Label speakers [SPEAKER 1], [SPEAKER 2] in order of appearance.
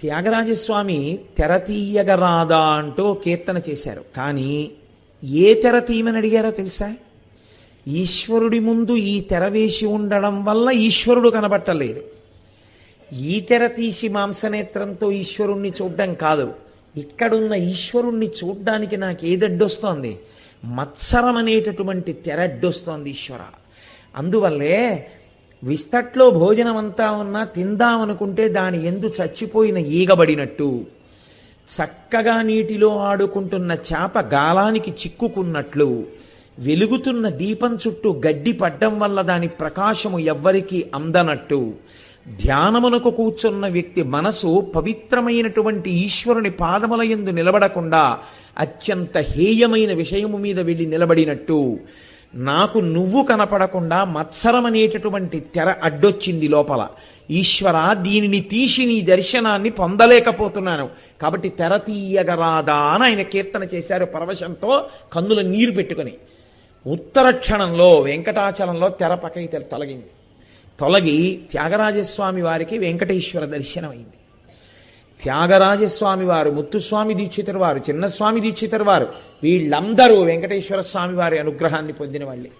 [SPEAKER 1] త్యాగరాజస్వామి తెర తీయగరాదా అంటూ కీర్తన చేశారు. కానీ ఏ తెర తీయమని అడిగారో తెలుసా? ఈశ్వరుడి ముందు ఈ తెర వేసి ఉండడం వల్ల ఈశ్వరుడు కనబట్టలేదు. ఈ తెర తీసి మాంసనేత్రంతో ఈశ్వరుణ్ణి చూడడం కాదు. ఇక్కడున్న ఈశ్వరుణ్ణి చూడ్డానికి నాకు ఏదడ్డొస్తోంది మత్సరం అనేటటువంటి తెర అడ్డొస్తోంది ఈశ్వర. అందువల్లే విస్తట్లో భోజనమంతా ఉన్నా తిందామనుకుంటే దాని ఎందు చచ్చిపోయిన ఈగబడినట్టు. చక్కగా నీటిలో ఆడుకుంటున్న చేప గాలానికి చిక్కుకున్నట్లు. వెలుగుతున్న దీపం చుట్టూ గడ్డి పడ్డం వల్ల దాని ప్రకాశము ఎవ్వరికీ అందనట్టు. ధ్యానమునకు కూర్చున్న వ్యక్తి మనసు పవిత్రమైనటువంటి ఈశ్వరుని పాదముల ఎందు నిలబడకుండా అత్యంత హేయమైన విషయము మీద వెళ్ళి నిలబడినట్టు. నాకు నువ్వు కనపడకుండా మత్సరం అనేటటువంటి తెర అడ్డొచ్చింది లోపల. ఈశ్వర దీనిని తీసి నీ దర్శనాన్ని పొందలేకపోతున్నాను. కాబట్టి తెర తీయగరాదా అని ఆయన కీర్తన చేశారు పరవశంతో కన్నుల నీరు పెట్టుకుని. ఉత్తర క్షణంలో వెంకటాచలంలో తెర పక్కకి తొలగింది. తొలగి త్యాగరాజస్వామి వారికి వెంకటేశ్వర దర్శనమైంది. త్యాగరాజస్వామి వారు ముత్తుస్వామి దీక్షితరు వారు చిన్నస్వామి దీక్షితరు వారు వీళ్ళందరూ వెంకటేశ్వర స్వామి వారి అనుగ్రహాన్ని పొందిన వాళ్ళే.